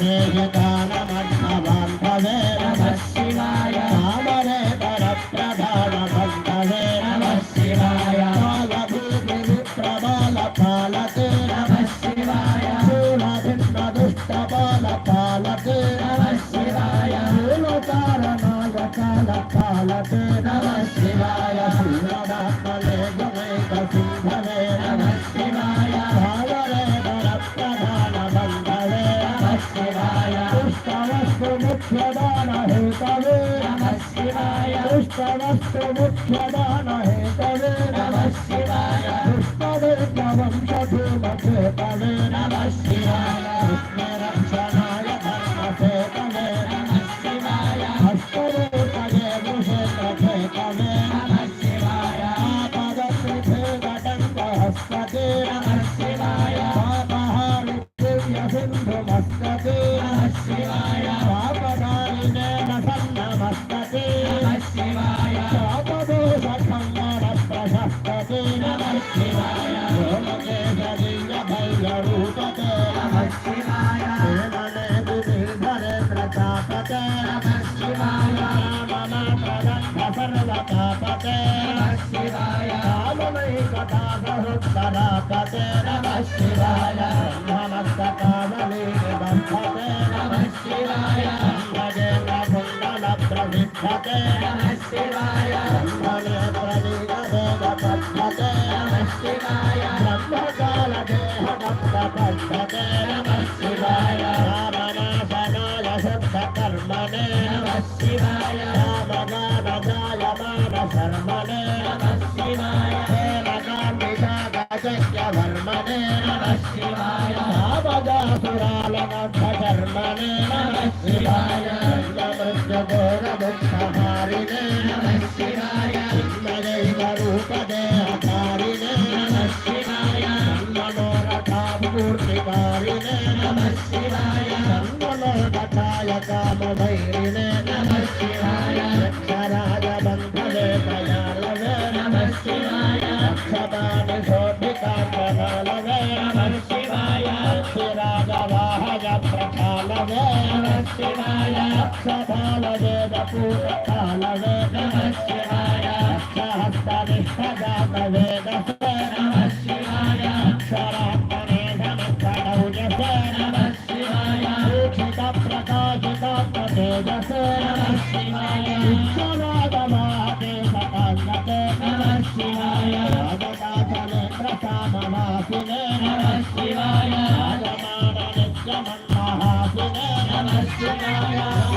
Yeah, yeah, yeah. i'm sada sada sada na hai సహస్రనాథే నమ శివాయ నమస్తకాళీ బంధతే నమ శివాయ గజేంద్ర కుండల ప్రవిద్ధతే నమ శివాయ మణే ప్రవీణ పద్ధతే నమ శివాయ బ్రహ్మకాల దేహ భక్త పద్ధతే వర్మణే శివాయ రామదాసురాల కర్మణే శివాయ ఘోరముఖహారిణే శివాయ మదైవ రూపదేహకారిణే శివాయ మనోరథామూర్తికారిణే శివాయ మనోరథాయ కామభైరిణే శివాయ Hare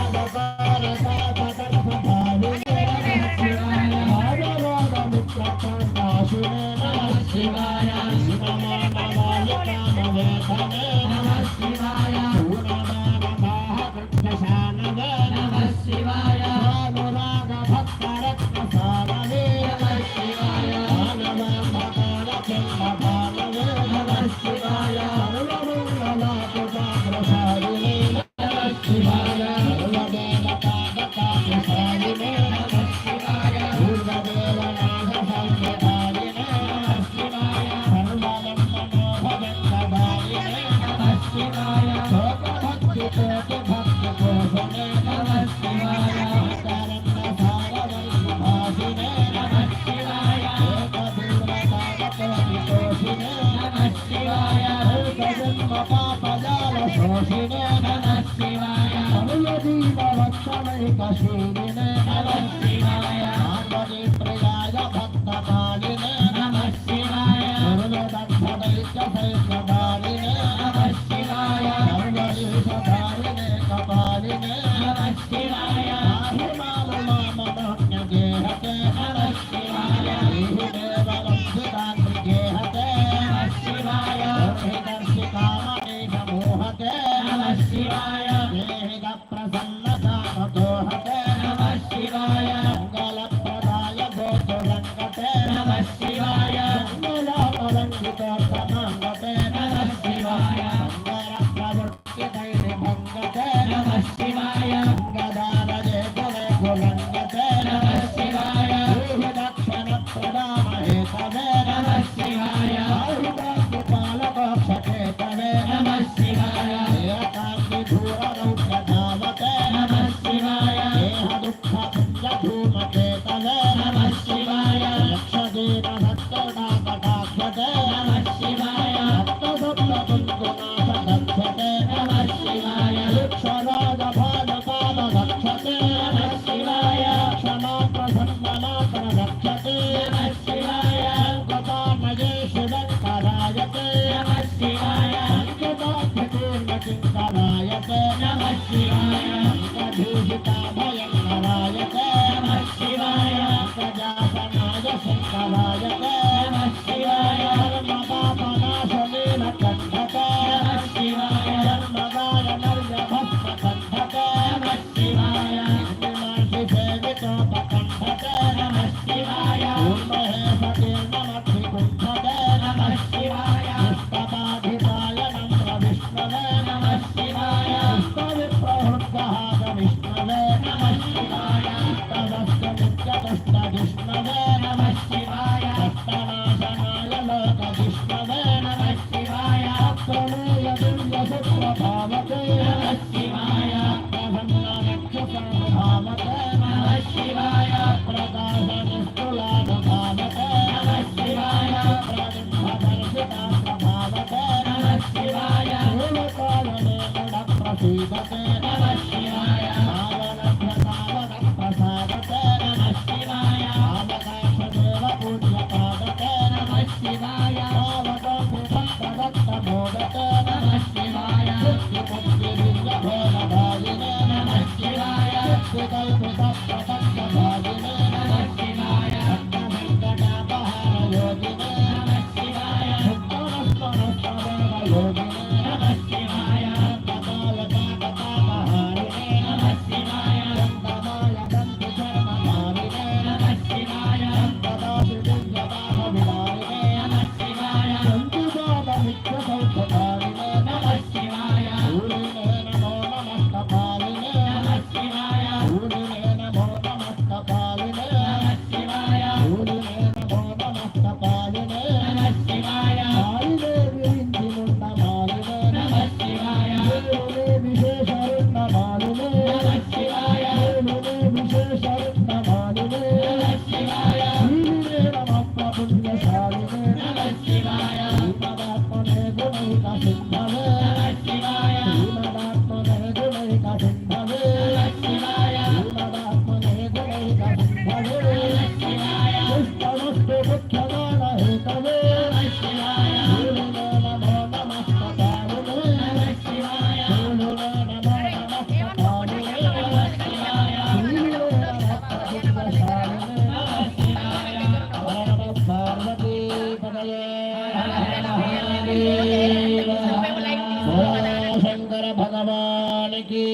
శంకర భగవానికి.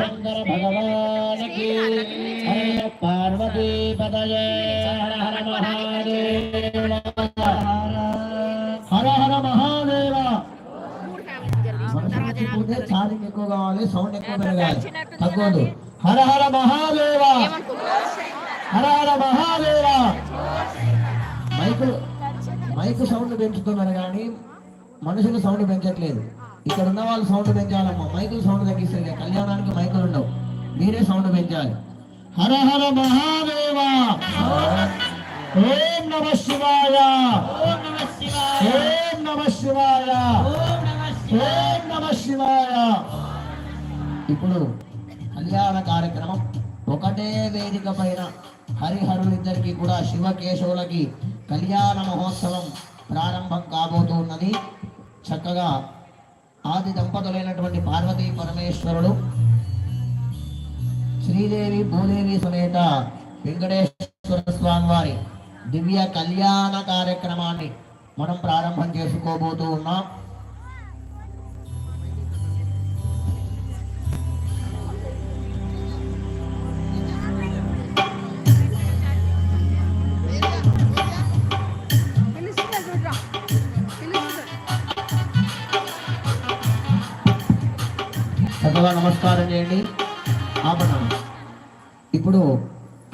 శంకర భగవానికి. పార్వతీ పదయే హర హర మహాదేవ. హర హర మహాదేవ ఎక్కువ కావాలి సౌండ్ ఎక్కువ పెరగాలి. తగ్గదు Hara Hara Mahadeva. Hara Hara Mahadeva. Mike mike sound పెంచుతున్నారు కానీ మనుషులు సౌండ్ పెంచట్లేదు. ఇక్కడ ఉన్న వాళ్ళు సౌండ్ పెంచాలమ్మా. మైకులు సౌండ్ తగ్గిస్తారు ఇక కళ్యాణానికి మైకులు ఉండవు. మీరే సౌండ్ పెంచాలి. హర హర మహాదేవ. ఓం నమ శివాయ. ఓం నమ శివాయ. ఓం నమ శివాయ. ఇప్పుడు కళ్యాణ కార్యక్రమం. ఒకటే వేదిక పైన హరిహరులిద్దరికి కూడా శివకేశవులకి కళ్యాణ మహోత్సవం ప్రారంభం కాబోతున్నది చక్కగా ఆది దంపతులైనటువంటి పార్వతీ పరమేశ్వరుడు శ్రీదేవి భూదేవి సమేత వెంకటేశ్వర స్వామి వారి దివ్య కళ్యాణ కార్యక్రమాన్ని మనం ప్రారంభం చేసుకోబోతూ ఉన్నాం. చక్కగా నమస్కారం చేయండి. ఆపణ ఇప్పుడు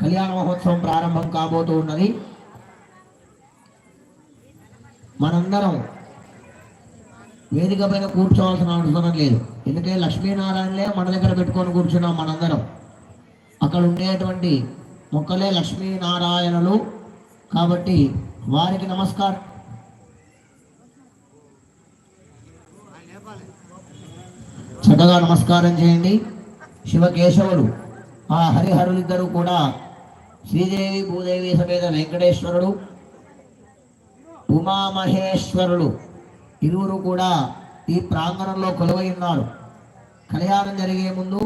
కళ్యాణ మహోత్సవం ప్రారంభం కాబోతూ ఉన్నది. మనందరం వేదిక పైన కూర్చోవాల్సిన అవసరం లేదు. ఎందుకంటే లక్ష్మీనారాయణలే మన దగ్గర పెట్టుకొని కూర్చున్నాం మనందరం. అక్కడ ఉండేటువంటి మొక్కలే లక్ష్మీనారాయణలు. కాబట్టి వారికి నమస్కారం. చక్కగా నమస్కారం చేయండి. శివకేశవులు ఆ హరిహరులిద్దరూ కూడా శ్రీదేవి భూదేవి సమేత వెంకటేశ్వరుడు ఉమామహేశ్వరుడు ఇరువురు కూడా ఈ ప్రాంగణంలో కొలువై ఉన్నారు. కళ్యాణం జరిగే ముందు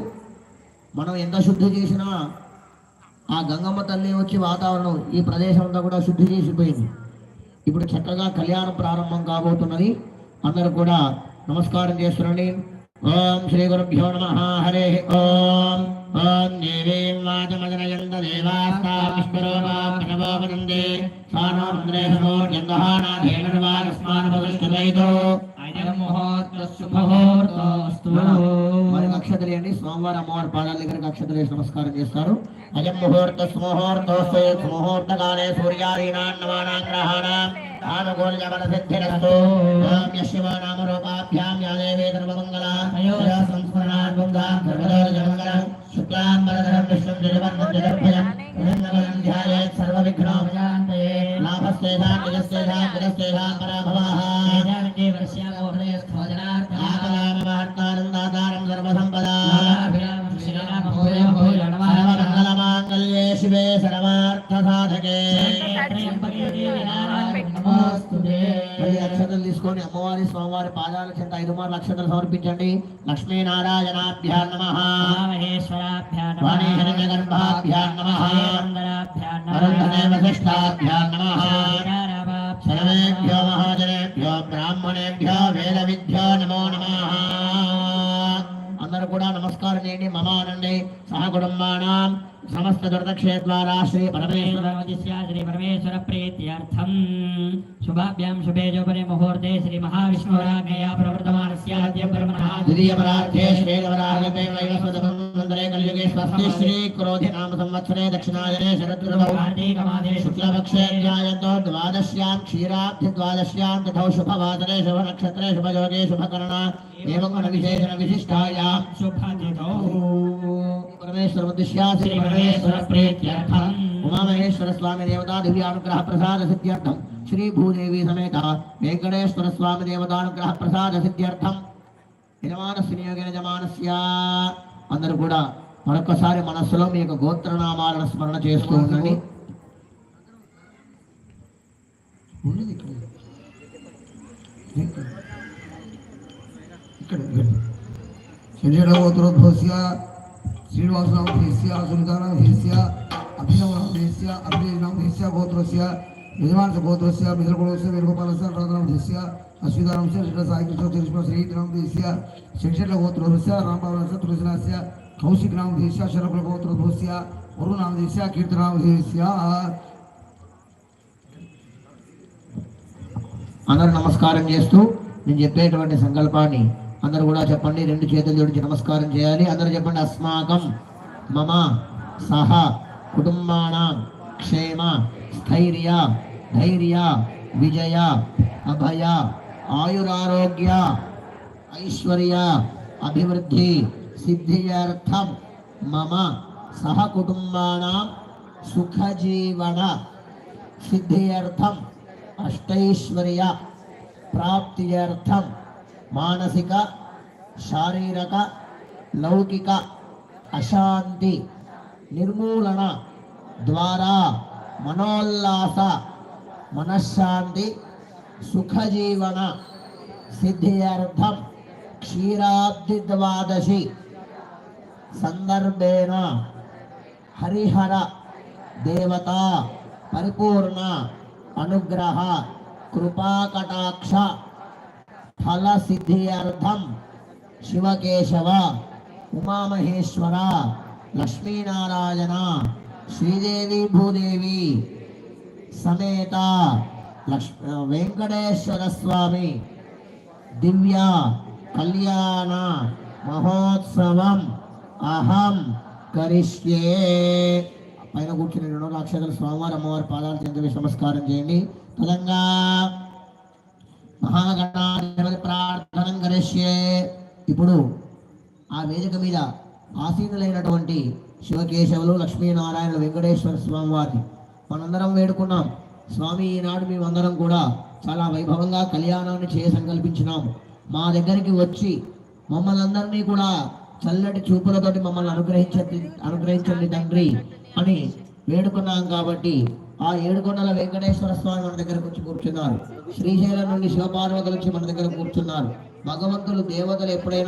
మనం ఎంత శుద్ధి చేసినా ఆ గంగమ్మ తల్లి వచ్చి వాతావరణం ఈ ప్రదేశం అంతా కూడా శుద్ధి చేసిపోయింది. ఇప్పుడు చక్కగా కళ్యాణం ప్రారంభం కాబోతున్నది. అందరూ కూడా నమస్కారం చేస్తున్నాండి. ఓం శ్రీ గురుభ్యో నమ హరే ఓం. ఓం దేవీం ముహూర్త శుభముహూర్తోస్తు. మరి అమ్మవారి పాదాల దగ్గరికి నమస్కారం చేస్తారు. అయం ముహూర్త సుముహూర్తోస్తు ముహూర్త కాలే సూర్యాదీనాన్నమానాం గ్రహాణాం ఆనుకూల్య బల సిద్ధిరస్తు ఓం యశివ నామ రూపాభ్యాం యా దేవీ ధర్మమంగళ అయోధ్య సంస్మరణాద్భుతాం సర్వదోర జమంగళం శుక్లాం వరదరం విష్ణుం జగవంతం జగద్భయం పురంగవరం ధ్యాయేత్ సర్వ విఘ్నోపశాంతయే అక్షతలు తీసుకొని అమ్మవారి స్వామివారి పాదాల చెంత ఐదు మార్లు అక్షతలు సమర్పించండి. నమ. నమ. వశిష్టాభ్యాం నమ. నమో. నమ. అందరూ కూడా నమస్కారం చేయండి. మమానండి అనండి సమస్త దురదక్షేద్వారా శ్రీ పరమేశ్వర శ్రీ పరమేశ్వర ప్రీత్యర్థం శుభాభ్యాం శుభే ముహూర్తే శ్రీ మహావిష్ణురాజ్ఞయా ప్రవర్తమానస్యాద్య పరమః ద్వితీయ పరార్థే శ్వేతవరాగతే వైవస్వతమంతరే मंदिरे कलयुगे स्वस्ति श्री क्रोधि नाम संवत्सरे दक्षिणायने शरद्विर्भवार्णीकमादे शुक्लपक्षे ध्यायन्तो द्वादश्यां क्षीराब्धि द्वादश्यां नक्षत्रे शुभवासरे शुभनक्षत्रे शुभयोगे शुभकरणा। एवं गुणविशेषणविशिष्टायां शुभतिथौ। परमेश्वरमुद्दिश्या श्री उमा महेश्वर स्वामी देवता दिव्य अनुग्रह प्रसाद सिद्ध्यर्थं श्री भूदेवी समेत वेंकटेश्वर स्वामी देवता अनुग्रह प्रसाद सिद्ध्यर्थं यजमानस्य। नियोगेन सिया అందరూ కూడా మరొకసారి మనస్సులో మీ యొక్క గోత్రనామాలను స్మరణ చేస్తూ ఉండండి. ఉండేది ఇక్కడ. ఇక్కడ. శరీరగోత్రోద్భవస్య శ్రీనివాసనామధేస్య సునితానామధేస్య గోత్రస్య యజమానస గోత్రస్య మిత్రకులస్య వేణుగోపాలస్య రాధనామధేస్య అశ్వితానాంశ శ్రీ సాయికృష్ణ శ్రీష్మ శ్రీనామధేస్య శిక్షల గోత్రోద్భవస్య రాంబాబనస్య తులసినాస్య కౌశిక్ కౌశికనామధేస్య శరకుల గోత్రోద్భవస్య వరుణామధేస్య కీర్తనామధేస్య అందరూ నమస్కారం చేస్తూ నేను చెప్పేటువంటి సంకల్పాన్ని అందరూ కూడా చెప్పండి రెండు చేతులు జోడించి నమస్కారం చేయాలి. అందరూ చెప్పండి అస్మాకం మమ సహ కుటుంబానాం క్షేమ स्थैर्य धैर्य, विजय, अभय, आयुरारोग्य, ऐश्वर्य, अभिवृद्धि सिद्धियर्थम मम सहकुटुंबा सुखजीवन सिद्धियर्थम अष्टैश्वर्य प्राप्त्यर्थम मानसिक, शारीरिक, लौकिक, अशांति, निर्मूलन, द्वारा మనోల్లాస మనశ్శాంతి సుఖజీవన సిద్ధ్యర్థం క్షీరాబ్ది ద్వాదశి సందర్భేన హరిహర దేవత పరిపూర్ణ అనుగ్రహ కృపాకటాక్ష ఫల సిద్ధ్యర్థం శివకేశవ ఉమామహేశ్వర లక్ష్మీనారాయణ శ్రీదేవి భూదేవి సమేత లక్ష్మ వెంకటేశ్వర స్వామి దివ్య కళ్యాణ మహోత్సవం అహం కరిష్యే. పైన కూర్చుని రెండు అక్షతల స్వామివారి అమ్మవారి పాదాలు చెంది నమస్కారం చేయండి. తదంగా మహాగణాధిపతి ప్రార్థనం కరిష్యే. ఇప్పుడు ఆ వేదిక మీద ఆసీనులైనటువంటి శివకేశవులు లక్ష్మీనారాయణ వెంకటేశ్వర స్వామి వారిని మనందరం వేడుకున్నాం. స్వామి ఈనాడు మేమందరం కూడా చాలా వైభవంగా కళ్యాణాన్ని చేయ సంకల్పించినాము మా దగ్గరికి వచ్చి మమ్మల్ని అందరినీ కూడా చల్లటి చూపులతోటి మమ్మల్ని అనుగ్రహించండి అనుగ్రహించండి తండ్రి అని వేడుకున్నాం కాబట్టి ఆ ఏడుకొండల వెంకటేశ్వర స్వామి మన దగ్గరకు వచ్చి కూర్చున్నారు. శ్రీశైలం నుండి శివపార్వతులు వచ్చి మన దగ్గర కూర్చున్నారు. భగవంతులు దేవతలు ఎప్పుడైనా